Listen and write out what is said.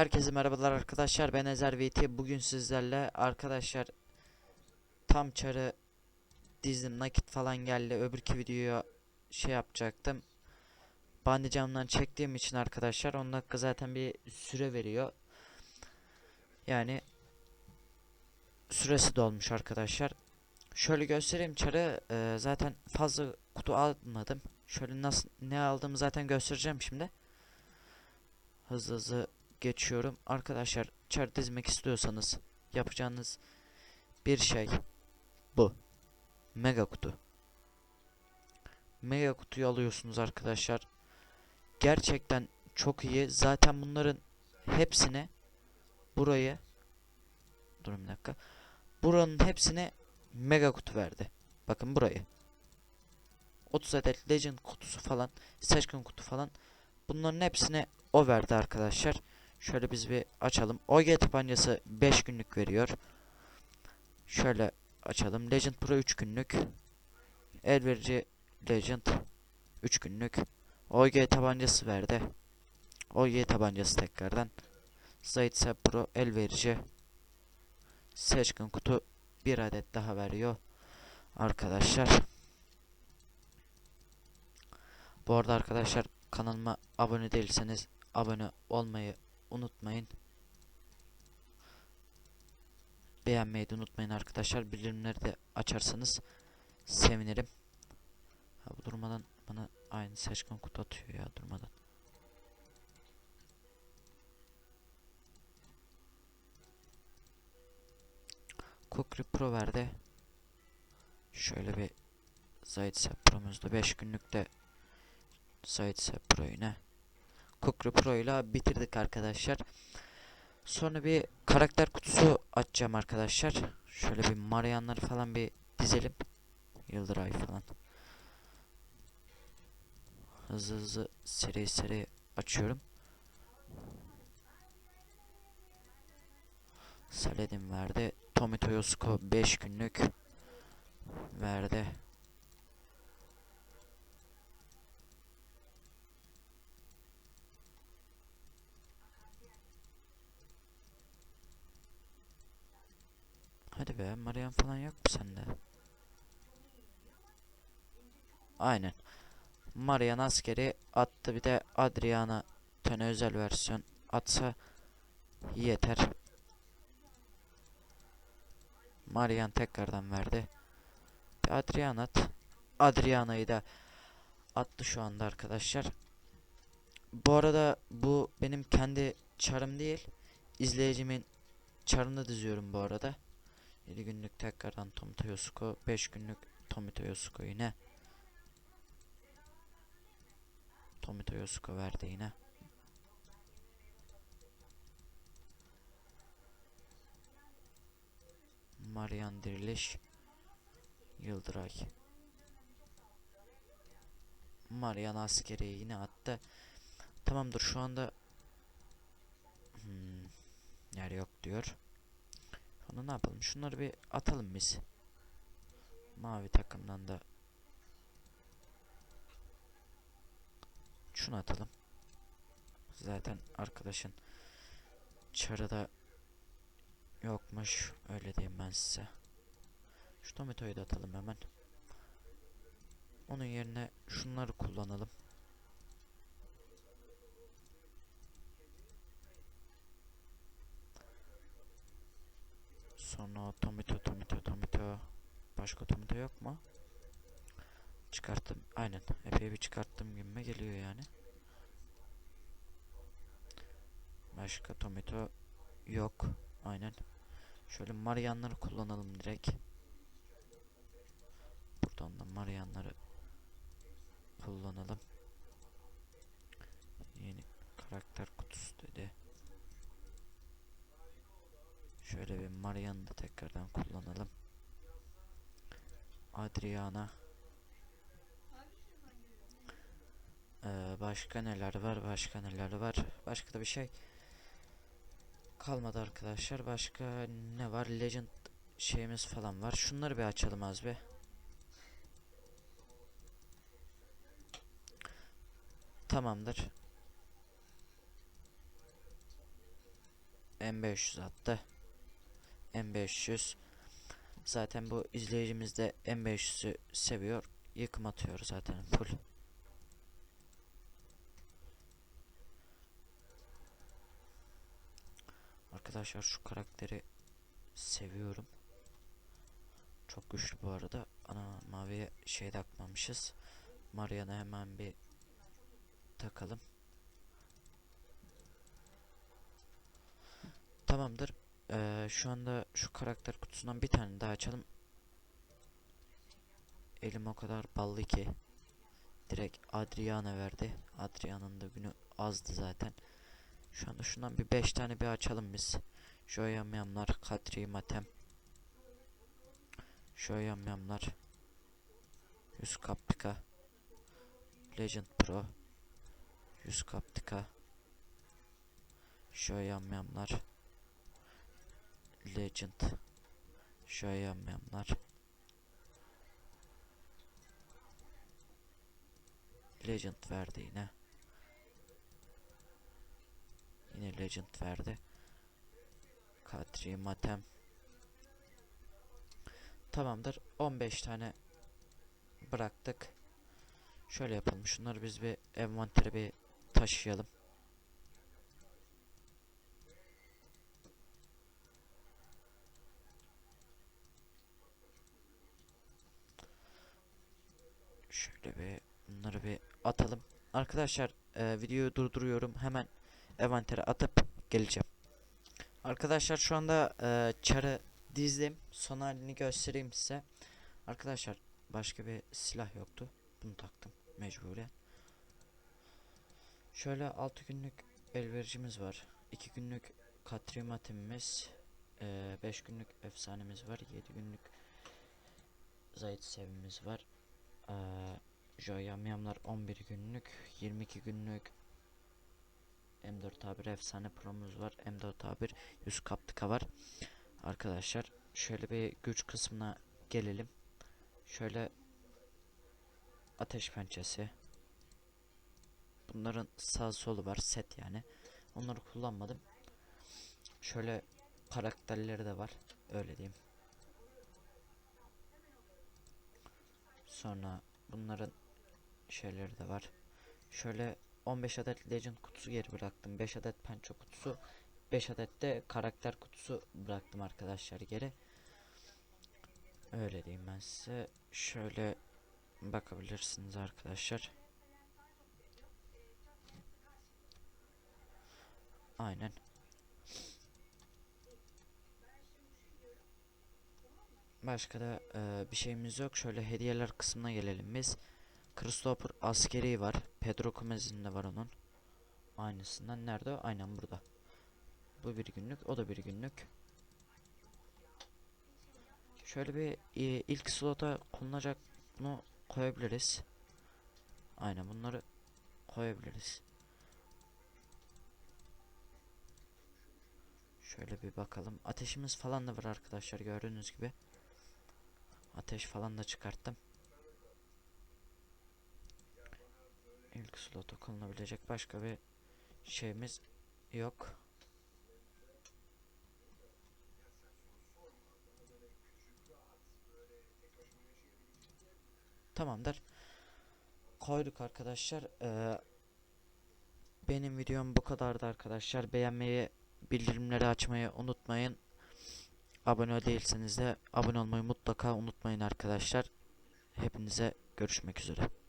Herkese merhabalar arkadaşlar. Ben Ezer VT. Bugün sizlerle arkadaşlar tam çarı dizdim nakit falan geldi. Öbürki videoya şey yapacaktım. Bandicamdan çektiğim için arkadaşlar 10 dakika zaten bir süre veriyor. Yani süresi dolmuş arkadaşlar. Şöyle göstereyim çarı. Ee, zaten fazla kutu almadım. Şöyle nasıl ne aldığımı zaten göstereceğim şimdi. Hızlı hızlı geçiyorum. Arkadaşlar çar dizmek istiyorsanız yapacağınız bir şey bu. Mega kutu. Mega kutuyu alıyorsunuz arkadaşlar. Gerçekten çok iyi. Zaten bunların hepsine burayı durun bir dakika. Buranın hepsine mega kutu verdi. Bakın burayı. 30 adet legend kutusu falan, seçkin kutu falan. Bunların hepsine o verdi arkadaşlar. Şöyle biz bir açalım. OG tabancası 5 günlük veriyor. Şöyle açalım. Legend Pro 3 günlük. El verici Legend 3 günlük. OG tabancası verdi. OG tabancası tekrardan. Zaytse Pro el verici. Seçkin kutu bir adet daha veriyor. Arkadaşlar. Bu arada arkadaşlar kanalıma abone değilseniz abone olmayı unutmayın. Beğenmeyi de unutmayın arkadaşlar. Bildirimleri de açarsanız sevinirim. Ha, bu durmadan bana aynı seçkin kutu atıyor ya durmadan. Kukri Pro verdi. Şöyle bir Zayt Pro'muzda 5 günlükte Zayt Pro yine. Kukri Pro ile bitirdik arkadaşlar. Sonra bir karakter kutusu açacağım arkadaşlar. Şöyle bir Marianları falan bir dizelim. Yıldıray falan. Hızlı hızlı seri seri açıyorum. Saladin verdi. Tomito Yosuko 5 günlük verdi. Hadi be Marian falan yok mu sende? Aynen. Marian askeri attı bir de Adriana tane özel versiyon atsa yeter. Marian tekrardan verdi. Bir Adriana at. Adriana'yı da attı şu anda arkadaşlar. Bu arada bu benim kendi çarım değil. İzleyicimin çarını diziyorum bu arada. 7 günlük tekrardan Tomita Yosuko 5 günlük Tomita Yosuko yine. Tomita Yosuko verdi yine. Marian Diriliş Yıldıray. Marian askeri yine attı. Tamamdır şu anda hmm, yer yok diyor onu ne yapalım? Şunları bir atalım biz. Mavi takımdan da şunu atalım. Zaten arkadaşın çarıda yokmuş. Öyle diyeyim ben size. Şu tomatoyu da atalım hemen. Onun yerine şunları kullanalım. Sonra tomito tomito tomito. Başka tomito yok mu? Çıkarttım. Aynen. Epey bir çıkarttım gibime geliyor yani. Başka tomito yok. Aynen. Şöyle Marianları kullanalım direkt. Buradan da Marianları kullanalım. Yeni karakter kutusu dedi. Şöyle bir Marian'ı da tekrardan kullanalım. Adriana. Ee, başka neler var? Başka neler var? Başka da bir şey kalmadı arkadaşlar. Başka ne var? Legend şeyimiz falan var. Şunları bir açalım az bir. Tamamdır. M500 attı. M500. Zaten bu izleyicimiz de M500'ü seviyor. Yıkım atıyor zaten full. Arkadaşlar şu karakteri seviyorum. Çok güçlü bu arada. Ana maviye şey takmamışız. Mariana hemen bir takalım. Tamamdır. Ee, şu anda şu karakter kutusundan bir tane daha açalım. Elim o kadar ballı ki. Direkt Adriana verdi. Adriana'nın da günü azdı zaten. Şu anda şundan bir 5 tane bir açalım biz. Joyamyamlar, Katri Matem. Joyamyamlar. 100 Kaptika. Legend Pro. 100 Kaptika. Joyamyamlar. Legend. Joyamyamlar. Legend verdi yine. Yine Legend verdi. Katri Matem. Tamamdır. 15 tane bıraktık. Şöyle yapalım. Şunları biz bir envantere bir taşıyalım. Şöyle bir bunları bir atalım. Arkadaşlar e, videoyu durduruyorum. Hemen envantere atıp geleceğim. Arkadaşlar şu anda e, çarı dizdim. Son halini göstereyim size. Arkadaşlar başka bir silah yoktu. Bunu taktım mecburen. Şöyle 6 günlük elvericimiz var. 2 günlük katrimatimimiz. 5 günlük efsanemiz var. 7 günlük zayıf sevimiz var. Ee, Joyamyamlar 11 günlük. 22 günlük M4 A1 efsane promomuz var. M4 A1 100 kaptıka var. Arkadaşlar şöyle bir güç kısmına gelelim. Şöyle ateş pençesi. Bunların sağ solu var set yani. Onları kullanmadım. Şöyle karakterleri de var. Öyle diyeyim. Sonra bunların şeyleri de var. Şöyle 15 adet Legend kutusu geri bıraktım. 5 adet pençe kutusu. 5 adet de karakter kutusu bıraktım arkadaşlar geri. Öyle diyeyim ben size. Şöyle bakabilirsiniz arkadaşlar. Aynen. Başka da e, bir şeyimiz yok. Şöyle hediyeler kısmına gelelim biz. Christopher askeri var. Pedro Gomez'in de var onun. Aynısından nerede? Aynen burada. Bu bir günlük, o da bir günlük. Şöyle bir e, ilk slota konulacak bunu koyabiliriz. Aynen bunları koyabiliriz. Şöyle bir bakalım. Ateşimiz falan da var arkadaşlar gördüğünüz gibi. Ateş falan da çıkarttım. İlk slota konulabilecek başka bir şeyimiz yok. Tamamdır. Koyduk arkadaşlar. Ee, benim videom bu kadardı arkadaşlar. Beğenmeyi, bildirimleri açmayı unutmayın. Abone değilseniz de abone olmayı mutlaka unutmayın arkadaşlar. Hepinize görüşmek üzere.